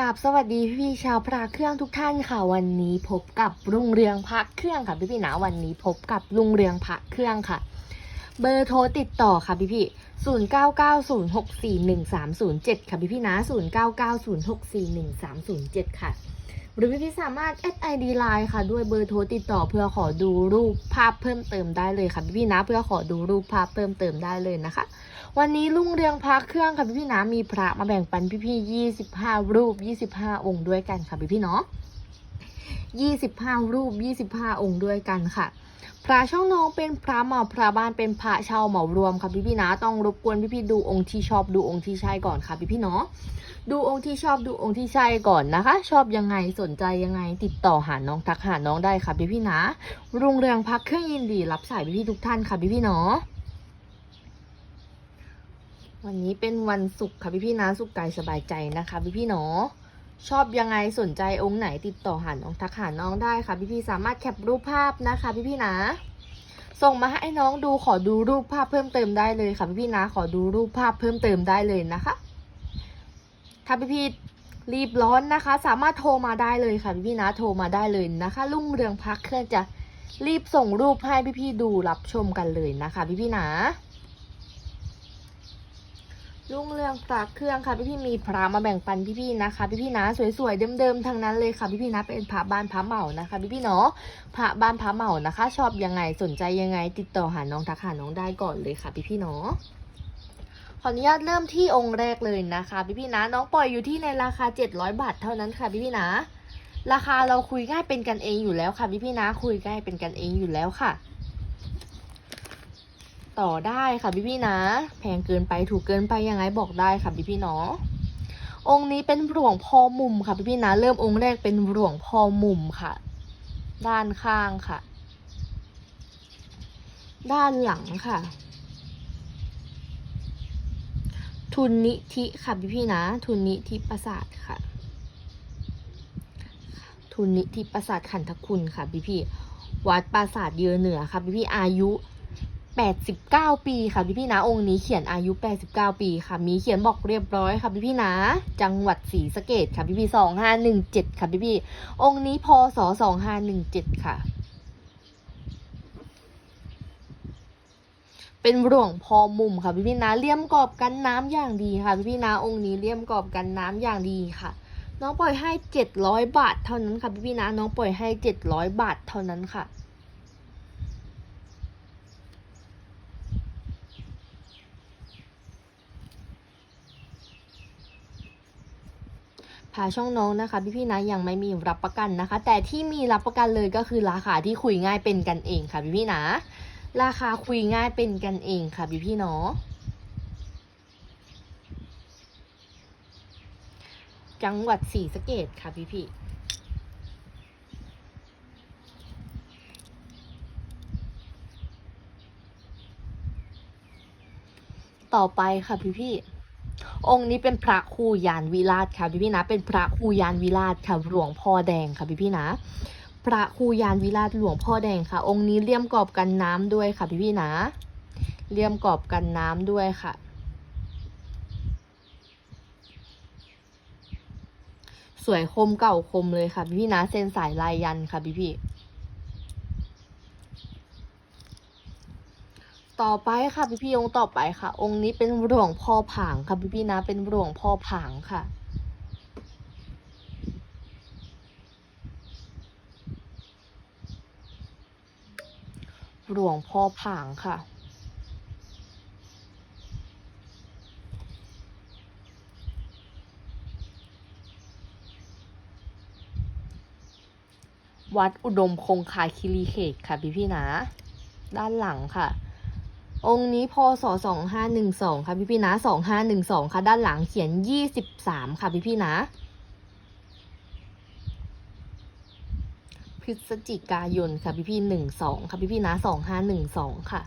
กับสวัสดีพี่ชาวพระเครื่องทุกท่านค่ะวันนี้พบกับรุ่งเรืองพระเครื่องค่ะพี่พี่นะวันนี้พบกับรุ่งเรืองพระเครื่องค่ะ เบอร์โทรติดต่อค่ะพี่พี่ 0990641307 ค่ะพี่พี่นะ0990641307 ค่ะ หรือพี่พี่สามารถ add ID Line ค่ะ ด้วยเบอร์โทรติดต่อเพื่อขอดูรูปภาพเพิ่มเติมได้เลยค่ะพี่พี่นะเพื่อขอดูรูปภาพเพิ่มเติมได้เลยนะคะ วันนี้ลุงเรืองพระเครื่องค่ะพี่พี่นะมีพระมาแบ่งปันพี่พี่ยี่สิบห้ารูปยี่สิบห้าองค์ด้วยกันค่ะพี่พี่เนาะยี่สิบห้ารูปยี่สิบห้าองค์ด้วยกันค่ะ พระช่องน้องเป็นพระเหมาพระบ้านเป็นพระเช่าเหมารวมค่ะพี่พี่นะ ต้องรบกวนพี่พี่ดูองค์ที่ชอบดูองค์ที่ใช่ก่อนค่ะพี่พี่เนาะดูองค์ที่ชอบดูองค์ที่ใช่ก่อนนะคะ ชอบยังไงสนใจยังไงติดต่อหาน้องทักหาน้องได้ค่ะพี่พี่นะรุงเรืองพักเครื่องยินดีรับสายพี่พี่ทุกท่านค่ะพี่พี่เนาะวันนี้เป็นวันศุกร์ค่ะพี่พี่นะสุขกายสบายใจนะคะพี่พี่เนาะ ชอบยังไงสนใจองค์ไหนติดต่อหาน้องทักหาน้องได้ค่ะพี่พี่ๆสามารถแคปรูปภาพนะคะพี่พี่ๆนะ ส่งมาให้น้องดูขอดูรูปภาพเพิ่มเติมได้เลยค่ะพี่พี่ๆนะ ขอดูรูปภาพเพิ่มเติมได้เลยนะคะ ถ้าพี่พี่ๆรีบร้อนนะคะ สามารถโทรมาได้เลยค่ะพี่พี่ๆนะโทรมาได้เลยนะคะลุ่งเรืองพักเครื่องจะรีบส่งรูปให้พี่พี่ๆดูรับชมกันเลยนะคะพี่พี่ๆนะ รุ่งเรืองพระเครื่องค่ะพี่พี่มีพระมาแบ่งปันพี่พี่นะคะ พี่พี่นะสวยๆเดิมๆทั้งนั้นเลยค่ะพี่พี่นะเป็นพระบ้านพระเหมานะคะ พี่พี่เนาะพระบ้านพระเหมานะคะ ชอบยังไงสนใจยังไง ติดต่อหาน้องทักหาน้องได้ก่อนเลยค่ะ พี่พี่เนาะขออนุญาตเริ่มที่องค์แรกเลยนะคะ พี่พี่นะน้องปล่อยอยู่ที่ในราคา 700 บาทเท่านั้นค่ะ พี่พี่นะ ราคาเราคุยง่ายเป็นกันเองอยู่แล้วค่ะ พี่พี่นะคุยง่ายเป็นกันเองอยู่แล้วค่ะ ต่อได้ค่ะพี่พี่นะ แพงเกินไปถูกเกินไปยังไงบอกได้ค่ะพี่พี่เนาะองค์นี้เป็นหลวงพ่อมุมค่ะพี่พี่นะ เริ่มองค์แรกเป็นหลวงพ่อมุมค่ะ ด้านข้างค่ะ ด้านหลังค่ะ ทุนนิธิค่ะพี่พี่นะ ทุนนิธิประสาทค่ะ ทุนนิธิประสาทขันทคุณค่ะพี่พี่วัดปราสาทเยือเหนือค่ะพี่พี่อายุ 89 ปีค่ะพี่พี่นะองค์นี้เขียนอายุ 89 ปีค่ะ มีเขียนบอกเรียบร้อยค่ะพี่พี่นะ จังหวัดศรีสะเกดค่ะพี่พี่สองห้าหนึ่งเจ็ดค่ะพี่พี่องค์นี้พศสองห้าหนึ่งเจ็ดค่ะ เป็นหลวงพอมุมค่ะพี่พี่นะเลี่ยมกรอบกันน้ำอย่างดีค่ะพี่พี่นะองค์นี้เลี่ยมกรอบกันน้ำอย่างดีค่ะ น้องปล่อยให้ 700 บาทเท่านั้นค่ะพี่พี่นะน้องปล่อยให้ 700 บาทเท่านั้นค่ะ พาช่องน้องนะคะพี่พี่ๆนะยังไม่มีรับประกันนะคะ แต่ที่มีรับประกันเลยก็คือราคาที่คุยง่ายเป็นกันเองค่ะพี่พี่ๆนะ ราคาคุยง่ายเป็นกันเองค่ะพี่พี่ๆเนาะจังหวัดศรีสะเกดค่ะพี่พี่ต่อไปค่ะพี่พี่ องค์นี้เป็นพระครูยานวิราชค่ะพี่พี่นะ เป็นพระครูยานวิราชค่ะหลวงพ่อแดงค่ะพี่พี่นะ พระครูยานวิราชหลวงพ่อแดงค่ะ องค์นี้เลี่ยมกรอบกันน้ำด้วยค่ะพี่พี่นะ เลี่ยมกรอบกันน้ำด้วยค่ะสวยคมเก่าคมเลยค่ะพี่พี่นะเส้นสายลายยันค่ะพี่พี่ ต่อไปค่ะพี่พี่องค์ต่อไปค่ะ องค์นี้เป็นหลวงพ่อผางค่ะพี่พี่นะเป็นหลวงพ่อผางค่ะ หลวงพ่อผางค่ะวัดอุดมคงคาคิรีเขตค่ะพี่พี่นะ ด้านหลังค่ะ องค์นี้พศสองห้าหนึ่งสองค่ะพี่พี่นะสองห้าหนึ่งสองค่ะ ด้านหลังเขียนยี่สิบสามค่ะพี่พี่นะ พฤศจิกายนค่ะพี่พี่หนึ่งสองค่ะพี่พี่นะสองห้าหนึ่งสองค่ะ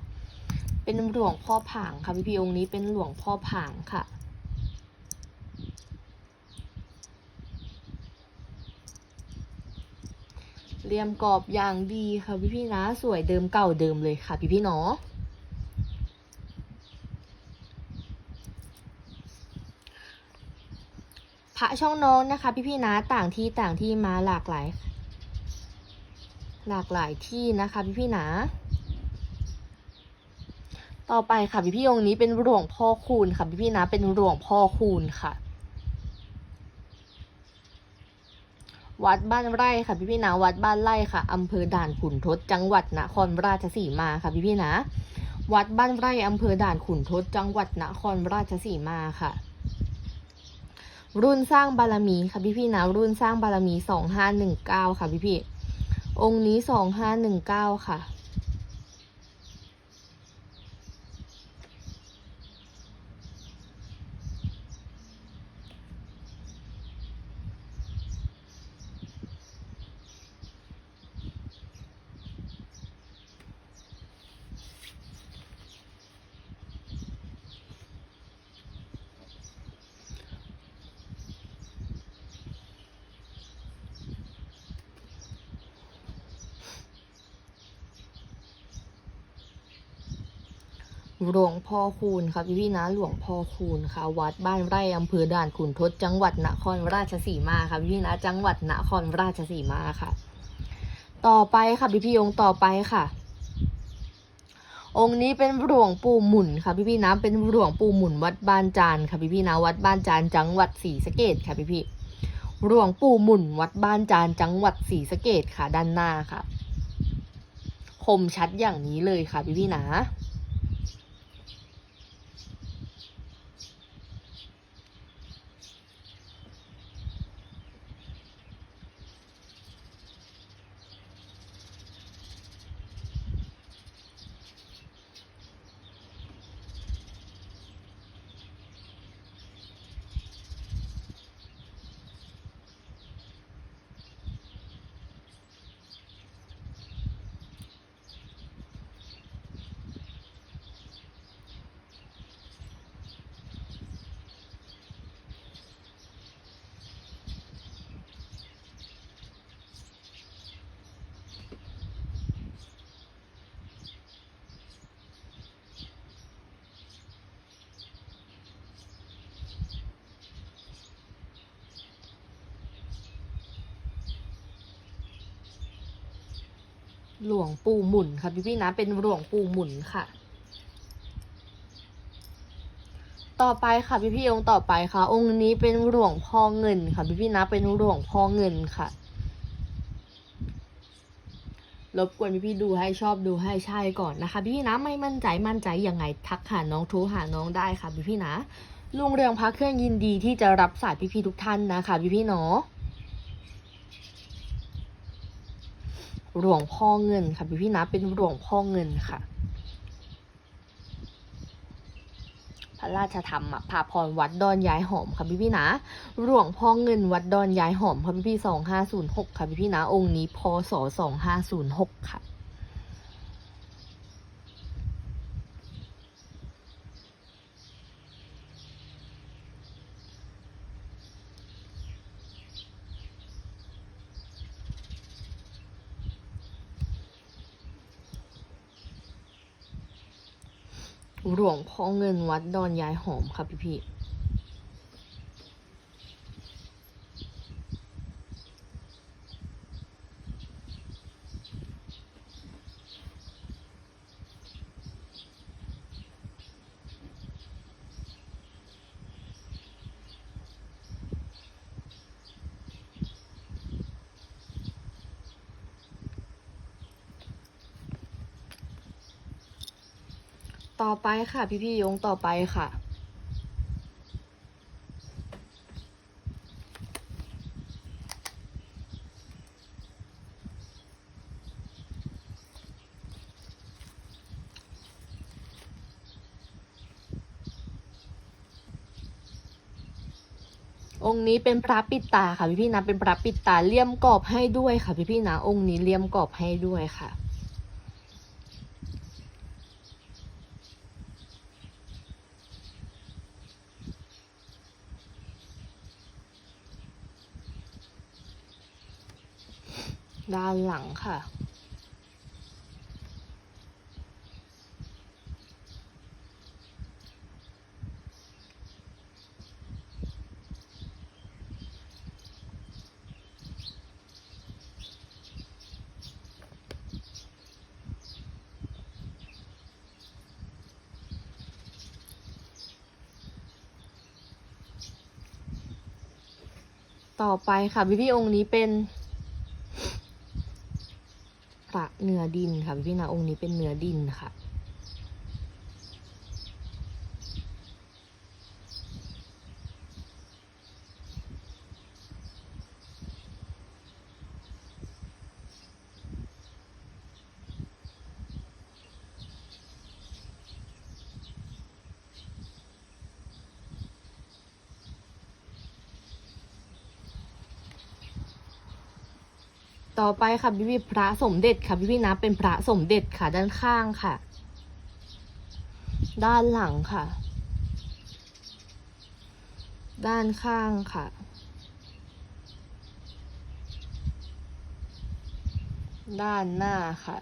เป็นหลวงพ่อผางค่ะพี่พี่องค์นี้เป็นหลวงพ่อผางค่ะเรียมกรอบอย่างดีค่ะพี่พี่นะ สวยเดิมเก่าเดิมเลยค่ะพี่พี่เนาะพระ ช่องน้องนะคะ พี่ๆนะต่างที่ต่างที่มาหลากหลาย หลากหลายที่นะคะพี่ๆนะ ต่อไปค่ะพี่ๆองค์นี้เป็นหลวงพ่อคูณค่ะพี่ๆนะเป็นหลวงพ่อคูณค่ะ วัดบ้านไร่ค่ะพี่พี่ๆนะวัดบ้านไร่ค่ะอำเภอด่านขุนทดจังหวัดนครราชสีมาค่ะพี่พี่ๆนะ วัดบ้านไร่อำเภอด่านขุนทดจังหวัดนครราชสีมาค่ะ รุ่นสร้างบารมีค่ะพี่พี่นะ รุ่นสร้างบารมีสองห้าหนึ่งเก้าค่ะพี่พี่องค์นี้สองห้าหนึ่งเก้าค่ะ หลวงพ่อคูณค่ะพี่พี่นะหลวงพ่อคูณค่ะ วัดบ้านไร่อำเภอด่านขุนทดจังหวัดนครราชสีมาค่ะพี่พี่นะจังหวัดนครราชสีมาค่ะ ต่อไปค่ะพี่พี่องค์ต่อไปค่ะ องค์นี้เป็นหลวงปู่หมุนค่ะพี่พี่นะเป็นหลวงปู่หมุนวัดบ้านจานค่ะพี่พี่นะวัดบ้านจานจังหวัดศรีสะเกดค่ะพี่พี่หลวงปู่หมุนวัดบ้านจานจังหวัดศรีสะเกดค่ะด้านหน้าค่ะ คมชัดอย่างนี้เลยค่ะพี่พี่นะ หลวงปู่หมุนค่ะพี่พี่นะเป็นหลวงปู่หมุนค่ะ ต่อไปค่ะพี่พี่องค์ต่อไปค่ะ องค์นี้เป็นหลวงพ่อเงินค่ะพี่พี่นะเป็นหลวงพ่อเงินค่ะรบกวนพี่พี่ดูให้ชอบดูให้ใช่ก่อนนะคะ พี่พี่นะไม่มั่นใจมั่นใจยังไงทักหาน้องโทรหาน้องได้ค่ะพี่พี่นะลุงเรืองพักเครื่องยินดีที่จะรับสายพี่พี่ทุกท่านนะคะพี่พี่เนาะ หลวงพ่อเงินค่ะพี่พี่นะเป็นหลวงพ่อเงินค่ะ พระราชธรรมอะพาพรวัดดอนย้ายหอมค่ะพี่พี่นะหลวงพ่อเงินวัดดอนย้ายหอมค่ะพี่พี่สองห้าศูนย์หกค่ะพี่พี่นะองค์นี้พศสองห้าศูนย์หกค่ะ ห ลวงพ่อเงินวัดดอนย้ายหอมค่ะพี่พี่ ต่อไปค่ะ พี่พี่ๆยงต่อไปค่ะ องค์นี้เป็นพระปิดตาค่ะพี่พี่นะเป็นพระปิดตาเลี่ยมกรอบให้ด้วยค่ะ พี่พี่นะองค์นี้เลี่ยมกรอบให้ด้วยค่ะ ด้านหลังค่ะ ต่อไปค่ะพี่พี่องค์นี้เป็น ดินค่ะพี่นะองค์นี้เป็นเนื้อดินค่ะ ต่อไปค่ะพี่พี่พระสมเด็จค่ะพี่พี่นะเป็นพระสมเด็จค่ะด้านข้างค่ะ ด้านหลังค่ะ ด้านข้างค่ะด้านหน้าค่ะ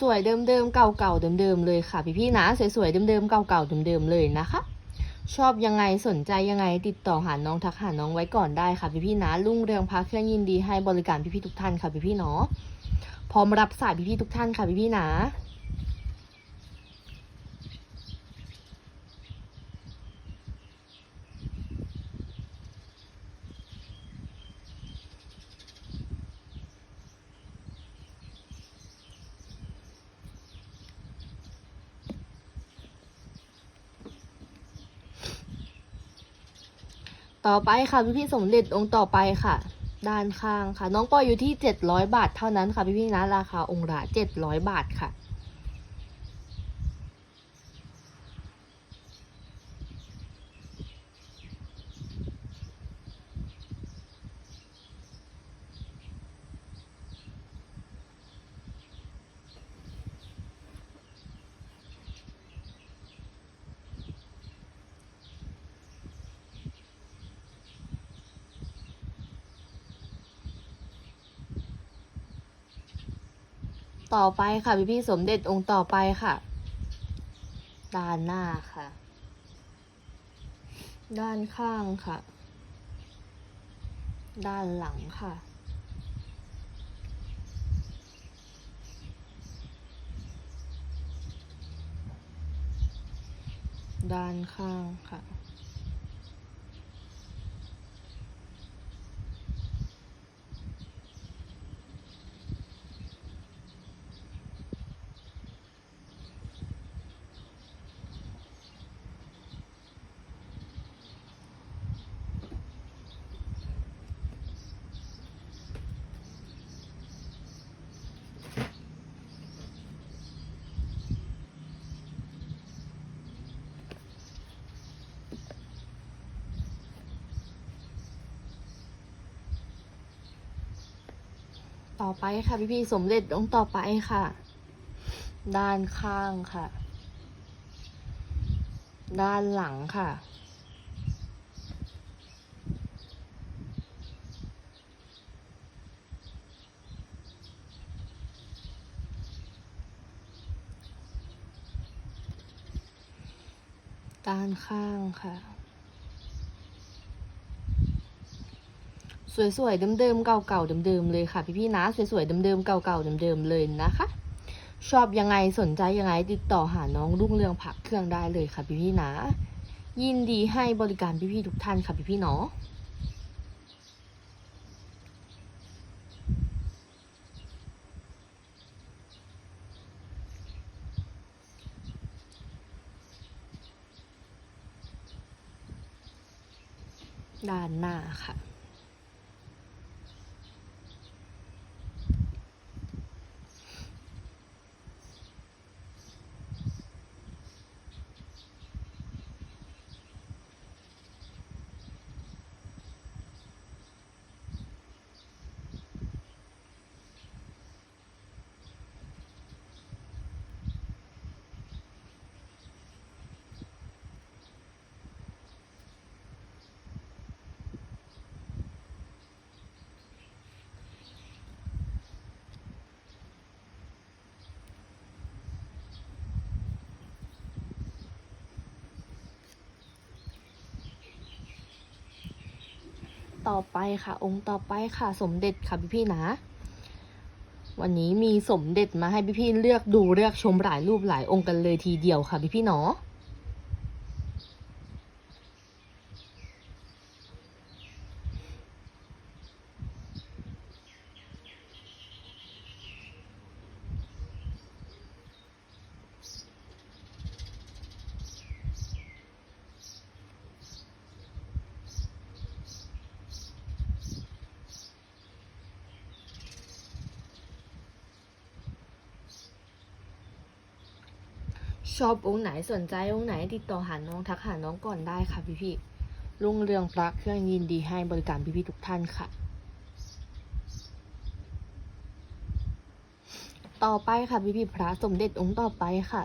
สวยๆเดิมๆเก่าๆเดิมๆเลยค่ะ พี่พี่ๆนะสวยๆเดิมๆเก่าๆเดิมๆเลยนะคะ ชอบยังไงสนใจยังไงติดต่อหาน้องทักหาน้องไว้ก่อนได้ค่ะพี่พี่นะรุ่งเรืองพักเครื่องยินดีให้บริการพี่พี่ทุกท่านค่ะพี่พี่เนาะพร้อมรับสายพี่พี่ทุกท่านค่ะพี่พี่นะ ต่อไปค่ะพี่พี่สมเด็จองค์ต่อไปค่ะ ด้านข้างค่ะ น้องปอยอยู่ที่เจ็ดร้อยบาทเท่านั้นค่ะพี่พี่นะราคาองค์ละเจ็ดร้อยบาทค่ะ ต่อไปค่ะ พี่พี่สมเด็จองค์ต่อไปค่ะ ด้านหน้าค่ะ ด้านข้างค่ะ ด้านหลังค่ะ ด้านข้างค่ะ ต่อไปค่ะพี่พี่สมเด็จองค์ต่อไปค่ะ ด้านข้างค่ะ ด้านหลังค่ะ ด้านข้างค่ะ สวยๆเดิมๆเก่าๆเดิมๆเลยค่ะ พี่ๆนะสวยๆเดิมๆเก่าๆเดิมๆเลยนะคะ ชอบยังไงสนใจยังไงติดต่อหาน้องรุ่งเรืองผักเครื่องได้เลยค่ะ พี่ๆนะ ยินดีให้บริการพี่ๆทุกท่านค่ะพี่ๆเนาะด้านหน้าค่ะ ต่อไปค่ะ องค์ต่อไปค่ะ สมเด็จค่ะพี่พี่นะ วันนี้มีสมเด็จมาให้พี่พี่เลือกดูเลือกชมหลายรูปหลายองค์กันเลยทีเดียวค่ะพี่พี่เนาะ ชอบองค์ไหนสนใจองค์ไหนติดต่อหาน้องทักหาน้องก่อนได้ค่ะพี่พี่ๆรุ่งเรืองพระเครื่องยินดีให้บริการพี่พี่ทุกท่านค่ะ ต่อไปค่ะพี่พี่พระสมเด็จองค์ต่อไปค่ะ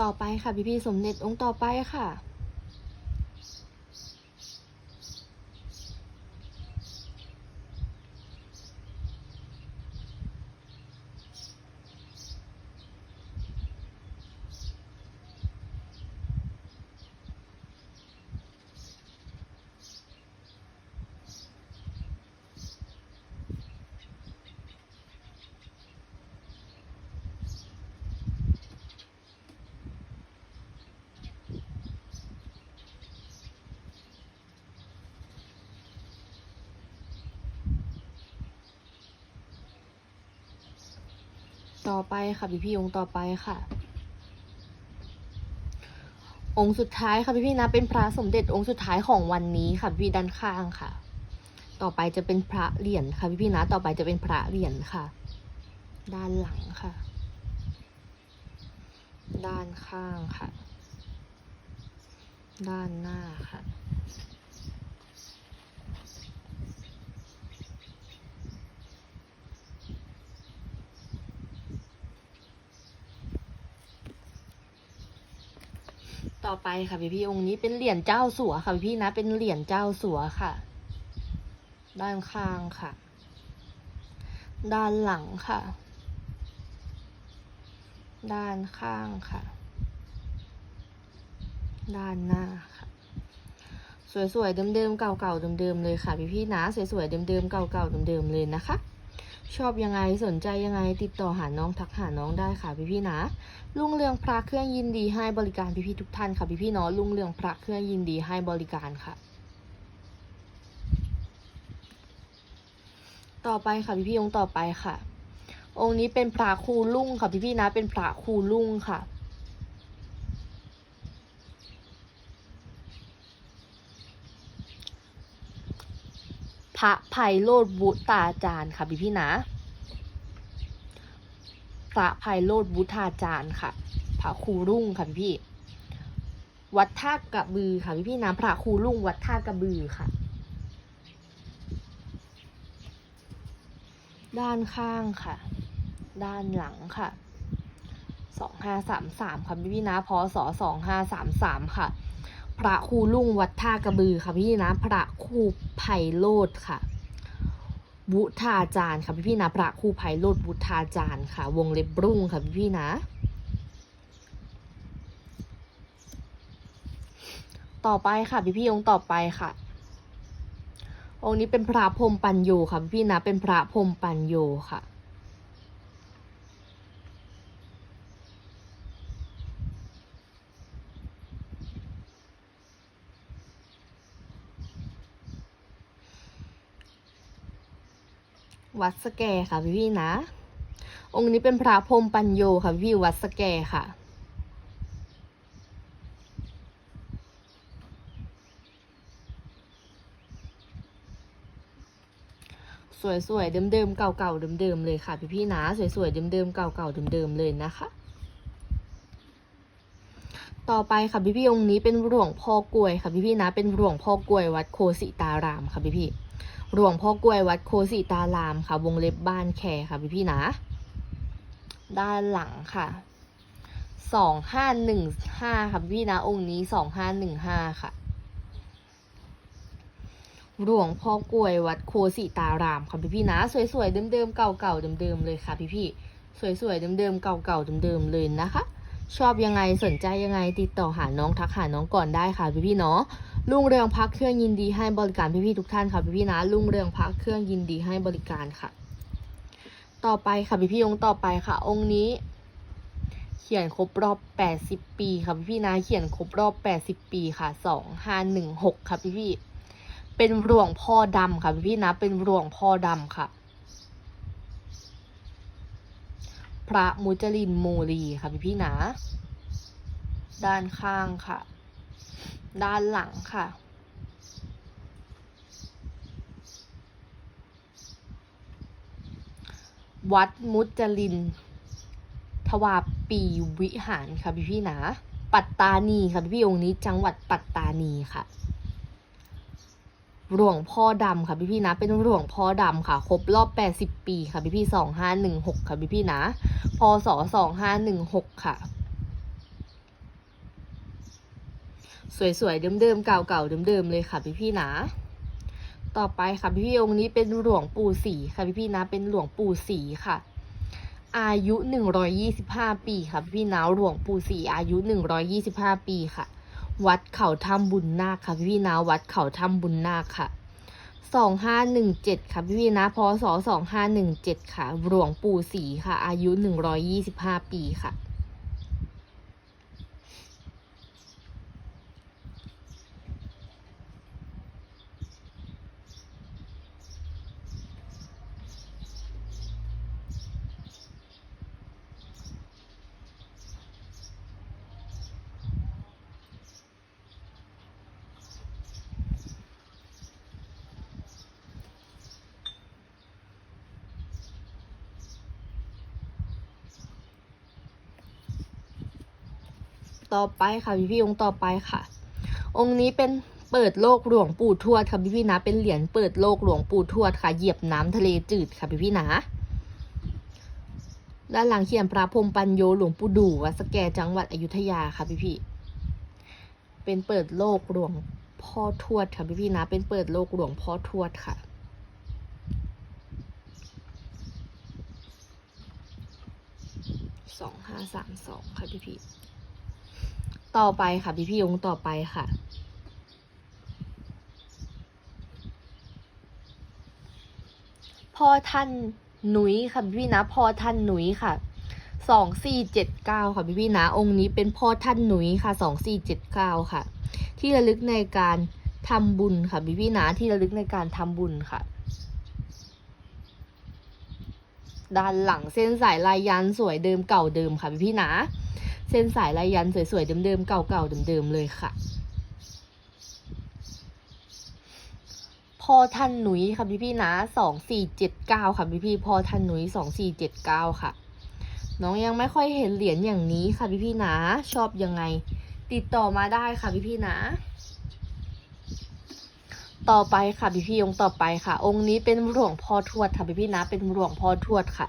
ต่อไปค่ะพี่พี่สมเด็จองค์ต่อไปค่ะ ต่อไปค่ะพี่พี่องค์ต่อไปค่ะ องค์สุดท้ายค่ะพี่พี่นะเป็นพระสมเด็จองค์สุดท้ายของวันนี้ค่ะพี่ด้านข้างค่ะ ต่อไปจะเป็นพระเหรียญค่ะพี่พี่นะต่อไปจะเป็นพระเหรียญค่ะ ด้านหลังค่ะ ด้านข้างค่ะ ด้านหน้าค่ะ ต่อ ไปค่ะพี่พี่องค์นี้เป็นเหรียญเจ้าสัวค่ะพี่พี่นะ เป็นเหรียญเจ้าสัวค่ะ ด้านข้างค่ะ ด้านหลังค่ะ ด้านข้างค่ะ ด้านหน้าค่ะ สวยๆเดิมๆเก่าๆเดิมๆเลยค่ะพี่พี่นะ สวยๆเดิมๆเก่าๆเดิมๆเลยนะคะ ชอบยังไงสนใจยังไงติดต่อหาน้องทักหาน้องได้ค่ะพี่พี่นะลุงเรืองพระเครื่องยินดีให้บริการพี่พี่ทุกท่านค่ะพี่พี่เนาะลุงเรืองพระเครื่องยินดีให้บริการค่ะ ต่อไปค่ะพี่พี่องค์ต่อไปค่ะ องค์นี้เป็นพระครูลุ่งค่ะพี่พี่นะเป็นพระครูลุ่งค่ะ พระไพโรธบุตาจารย์ค่ะพี่ๆนะ พระไพโรธบุทาจารย์ค่ะ พระครูรุ่งค่ะพี่พี่ วัดท่ากระบือค่ะพี่พี่นะพระครูรุ่งวัดท่ากระบือค่ะ ด้านข้างค่ะ ด้านหลังค่ะสองห้าสามสามค่ะพี่พี่นะพศสองห้าสามสามค่ะ พระครูรุ่งวัดท่ากระบือค่ะพี่นะพระครูไพโรธค่ะบุทาจารย์ค่ะพี่พี่นะพระครูไพโรธบุทาจารย์ค่ะ วงเล็บรุ่งค่ะพี่พี่นะ ต่อไปค่ะพี่พี่องค์ต่อไปค่ะ องค์นี้เป็นพระพรมปัญโยค่ะพี่พี่นะเป็นพระพรมปัญโยค่ะ วัดสแกค่ะพี่พี่นะ องค์นี้เป็นพระพรมปัญโยค่ะพี่วัดสแกค่ะสวยๆ เดิมๆ เก่าๆ เดิมๆ เลยค่ะ พี่พี่ๆนะ สวยๆ เดิมๆ เก่าๆ เดิมๆ เลยนะคะ ต่อไปค่ะพี่พี่ๆองค์นี้เป็นหลวงพ่อกลวยค่ะพี่พี่ๆ นะ เป็นหลวงพ่อกลวยวัดโคสิตารามค่ะพี่พี่ๆ หลวงพ่อกลวยวัดโคสิตารามค่ะ วงเล็บบ้านแคค่ะพี่พี่นะ ด้านหลังค่ะสองห้าหนึ่งห้าค่ะพี่นะองค์นี้สองห้าหนึ่งห้าค่ะหลวงพ่อกลวยวัดโคสิตารามค่ะพี่พี่นะ สวยๆเดิมๆเก่าๆเดิมๆเลยค่ะพี่พี่สวยๆเดิมๆเก่าๆเดิมๆเลยนะคะ ชอบยังไงสนใจยังไงติดต่อหาน้องทักหาน้องก่อนได้ค่ะพี่พี่เนาะ รุ่งเรืองพักเครื่องยินดีให้บริการพี่ๆทุกท่านค่ะพี่ๆนะรุ่งเรืองพักเครื่องยินดีให้บริการค่ะ ต่อไปค่ะพี่ๆองค์ต่อไปค่ะ องค์นี้ เขียนครบรอบ80ปีค่ะพี่ๆนะเขียนครบรอบ80ปีค่ะ2516ค่ะพี่ๆเป็นหลวงพ่อดำค่ะพี่ๆนะเป็นหลวงพ่อดำค่ะ พระมุจลินโมลีค่ะพี่ๆนะด้านข้างค่ะ ด้านหลังค่ะ วัดมุจลิน ทวาปีวิหารค่ะพี่พี่นะ ปัตตานีค่ะพี่พี่องค์นี้จังหวัดปัตตานีค่ะหลวงพ่อดำค่ะพี่พี่นะ เป็นหลวงพ่อดำค่ะ ครบรอบ 80 ปีค่ะพี่พี่สองห้าหนึ่งหกค่ะพี่พี่นะ พศสองห้าหนึ่งหกค่ะ สวยๆเดิมๆเก่าๆเดิมๆเลยค่ะพี่พี่นะ ต่อไปค่ะพี่พี่องค์นี้เป็นหลวงปู่สีค่ะพี่พี่นะเป็นหลวงปู่สีค่ะ อายุหนึ่งร้อยยี่สิบห้าปีค่ะพี่พี่นาหลวงปู่สีอายุหนึ่งร้อยยี่สิบห้าปีค่ะ วัดเขาถ้ำบุญนาคค่ะพี่พี่นาวัดเขาถ้ำบุญนาคค่ะสองห้าหนึ่งเจ็ดค่ะพี่พี่นะพศสองห้าหนึ่งเจ็ดค่ะหลวงปู่สีค่ะ อายุหนึ่งร้อยยี่สิบห้าปีค่ะ ต่อไปค่ะพี่พี่องค์ต่อไปค่ะ องค์นี้เป็นเปิดโลกหลวงปู่ทวดค่ะพี่พี่นะเป็นเหรียญเปิดโลกหลวงปู่ทวดค่ะ เหยียบน้ำทะเลจืดค่ะพี่พี่นะด้านหลังเขียนพระพรมปัญโยหลวงปู่ดูวัดสแกจังหวัดอยุธยาค่ะพี่พี่เป็นเปิดโลกหลวงพ่อทวดค่ะพี่พี่นะ เป็นเปิดโลกหลวงพ่อทวดค่ะสองห้าสามสองค่ะพี่พี่ ต่อไปค่ะ พี่พี่องค์ต่อไปค่ะพ่อท่านหนุยค่ะพี่พี่นะพ่อท่านหนุยค่ะสองสี่เจ็ดเก้าค่ะพี่พี่นะ องค์นี้เป็นพ่อท่านหนุยค่ะสองสี่เจ็ดเก้าค่ะ ที่ระลึกในการทำบุญค่ะพี่พี่นะที่ระลึกในการทำบุญค่ะ ด้านหลังเส้นสายลายยันสวยเดิมเก่าเดิมค่ะพี่พี่นะ เส้นสายลายยันสวยๆเดิมๆเก่าๆเดิมๆเลยค่ะ พอท่านหนุยค่ะพี่พี่นะสองสี่เจ็ดเก้าค่ะพี่พี่พอท่านหนุยสองสี่เจ็ดเก้าค่ะ น้องยังไม่ค่อยเห็นเหรียญอย่างนี้ค่ะพี่พี่นะชอบยังไง ติดต่อมาได้ค่ะพี่พี่นะต่อไปค่ะพี่พี่องค์ต่อไปค่ะ องค์นี้เป็นหลวงพ่อทวดค่ะพี่พี่นะเป็นหลวงพ่อทวดค่ะ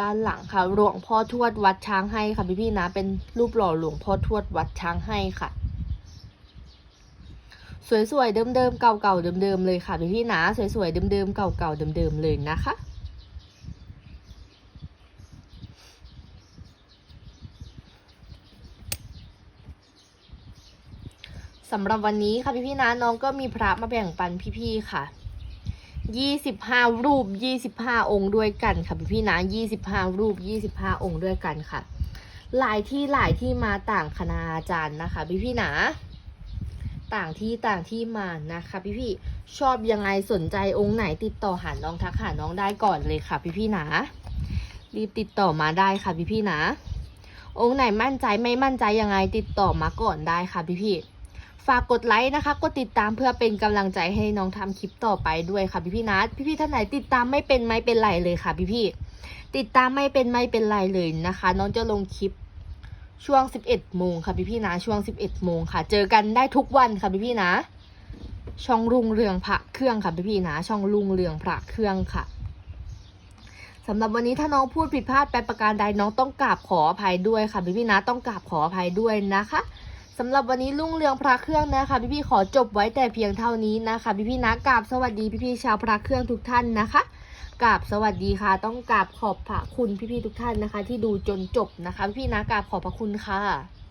ด้านหลังค่ะ หลวงพ่อทวดวัดช้างให้ค่ะพี่พี่ๆนะ เป็นรูปหล่อหลวงพ่อทวดวัดช้างให้ค่ะ สวยๆเดิมๆเก่าๆเดิมๆเลยค่ะพี่พี่ๆนะ สวยๆเดิมๆเก่าๆเดิมๆเลยนะคะสำหรับวันนี้ค่ะพี่พี่นะน้องก็มีพระมาแบ่งปันพี่ๆค่ะ ยี่สิบห้ารูปยี่สิบห้าองค์ด้วยกันค่ะพี่พี่นะยี่สิบห้ารูปยี่สิบห้าองค์ด้วยกันค่ะ หลายที่หลายที่มาต่างคณาอาจารย์นะคะ พี่พี่นะต่างที่ต่างที่มานะคะพี่พี่ชอบยังไงสนใจองค์ไหนติดต่อหาน้องทักหาน้องได้ก่อนเลยค่ะ พี่พี่นะรีบติดต่อมาได้ค่ะพี่พี่นะองค์ไหนมั่นใจไม่มั่นใจยังไงติดต่อมาก่อนได้ค่ะพี่พี่ ฝากกดไลค์นะคะ กดติดตามเพื่อเป็นกำลังใจให้น้องทำคลิปต่อไปด้วยค่ะพี่พี่ๆนะพี่พี่ท่านไหนติดตามไม่เป็นไม่เป็นไรเลยค่ะพี่พี่ติดตามไม่เป็นไม่เป็นไรเลยนะคะ น้องจะลงคลิปช่วง 11โมงค่ะพี่พี่นะช่วง 11โมงค่ะ เจอกันได้ทุกวันค่ะพี่พี่นะ ช่องรุ่งเรืองพระเครื่องค่ะพี่พี่นะ ช่องรุ่งเรืองพระเครื่องค่ะสำหรับวันนี้ถ้าน้องพูดผิดพลาดไปประการใดน้องต้องกราบขออภัยด้วยค่ะพี่พี่นะต้องกราบขออภัยด้วยนะคะำหรับวันนี้รุ่งเรืองพระเครื่องนะคะ พี่พี่ๆขอจบไว้แต่เพียงเท่านี้นะคะ พี่พี่ๆนะกราบสวัสดีพี่พี่ๆชาวพระเครื่องทุกท่านนะคะกราบสวัสดีค่ะ ต้องกราบขอบพระคุณพี่พี่ๆทุกท่านนะคะ ที่ดูจนจบนะคะ พี่พี่ๆนะกราบขอบพระคุณค่ะ